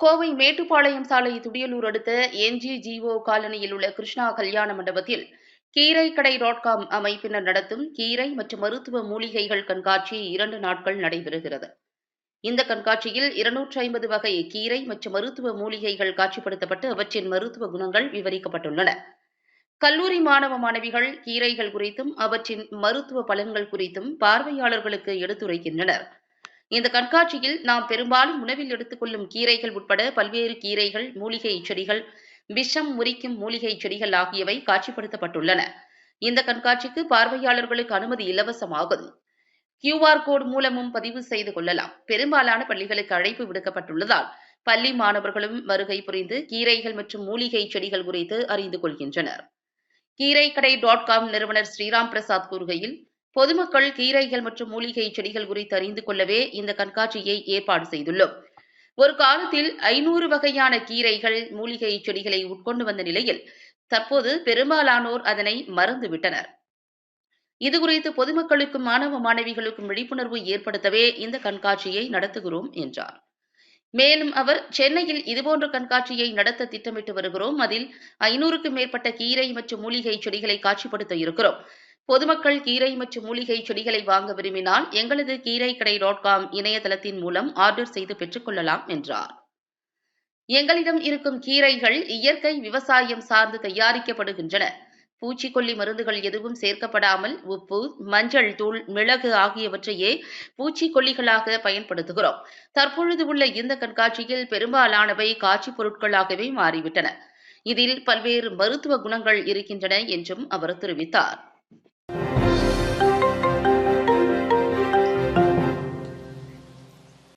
கோவை மேட்டுப்பாளையம் சாலை துடியலூர் அடுத்த என்ஜிஜிஓ காலனியில் உள்ள கிருஷ்ணா கல்யாண மண்டபத்தில் கீரை கடை டாட்காம் அமைப்பினர் நடத்தும் கீரை மற்றும் மருத்துவ மூலிகைகள் கண்காட்சி இரண்டு நாட்கள் நடைபெறுகிறது. இந்த கண்காட்சியில் இருநூற்றி ஐம்பது வகை கீரை மற்றும் மருத்துவ மூலிகைகள் காட்சிப்படுத்தப்பட்டு அவற்றின் மருத்துவ குணங்கள் விவரிக்கப்பட்டுள்ளன. கல்லூரி மாணவ மாணவிகள் கீரைகள் குறித்தும் அவற்றின் மருத்துவ பலன்கள் குறித்தும் பார்வையாளர்களுக்கு எடுத்துரைக்கின்றனர். இந்த கண்காட்சியில் நாம் பெரும்பாலும் உணவில் எடுத்துக்கொள்ளும் கீரைகள் உட்பட பல்வேறு கீரைகள் மூலிகை செடிகள் விஷம் முறிக்கும் மூலிகை செடிகள் ஆகியவை காட்சிப்படுத்தப்பட்டுள்ளன. இந்த கண்காட்சிக்கு பார்வையாளர்களுக்கு அனுமதி இலவசமாகும். கியூஆர் கோடு மூலமும் பதிவு செய்து கொள்ளலாம். பெரும்பாலான பள்ளிகளுக்கு அழைப்பு விடுக்கப்பட்டுள்ளதால் பள்ளி மாணவர்களும் வருகை புரிந்து கீரைகள் மற்றும் மூலிகை செடிகள் குறித்து அறிந்து கொள்கின்றனர். கீரைக்கடை டாட் காம் நிறுவனர் ஸ்ரீராம் பிரசாத் கூறுகையில் பொதுமக்கள் கீரைகள் மற்றும் மூலிகை செடிகள் குறித்து அறிந்து கொள்ளவே இந்த கண்காட்சியை ஏற்பாடு செய்துள்ளோம். ஒரு காலத்தில் ஐநூறு வகையான கீரைகள் மூலிகை செடிகளை உட்கொண்டு வந்த நிலையில் தற்போது பெரும்பாலானோர் அதனை மறந்துவிட்டனர். இதுகுறித்து பொதுமக்களுக்கும் மாணவ மாணவிகளுக்கும் விழிப்புணர்வு ஏற்படுத்தவே இந்த கண்காட்சியை நடத்துகிறோம் என்றார். மேலும் அவர் சென்னையில் இதுபோன்ற கண்காட்சியை நடத்த திட்டமிட்டு வருகிறோம். அதில் ஐநூறுக்கும் மேற்பட்ட கீரை மற்றும் மூலிகை செடிகளை காட்சிப்படுத்த இருக்கிறோம். பொதுமக்கள் கீரை மற்றும் மூலிகை செடிகளை வாங்க விரும்பினால் எங்களது கீரை கடை டாட் காம் இணையதளத்தின் மூலம் ஆர்டர் செய்து பெற்றுக்கொள்ளலாம் என்றார். எங்களிடம் இருக்கும் கீரைகள் இயற்கை விவசாயம் சார்ந்து தயாரிக்கப்படுகின்றன. பூச்சிக்கொல்லி மருந்துகள் எதுவும் சேர்க்கப்படாமல் உப்பு மஞ்சள் தூள் மிளகு ஆகியவற்றையே பூச்சிக்கொல்லிகளாக பயன்படுத்துகிறோம். தற்பொழுது உள்ள இந்த கண்காட்சியில் பெரும்பாலானவை காட்சி பொருட்களாகவே மாறிவிட்டன. இதில் பல்வேறு மருத்துவ குணங்கள் இருக்கின்றன என்றும் அவர் தெரிவித்தார்.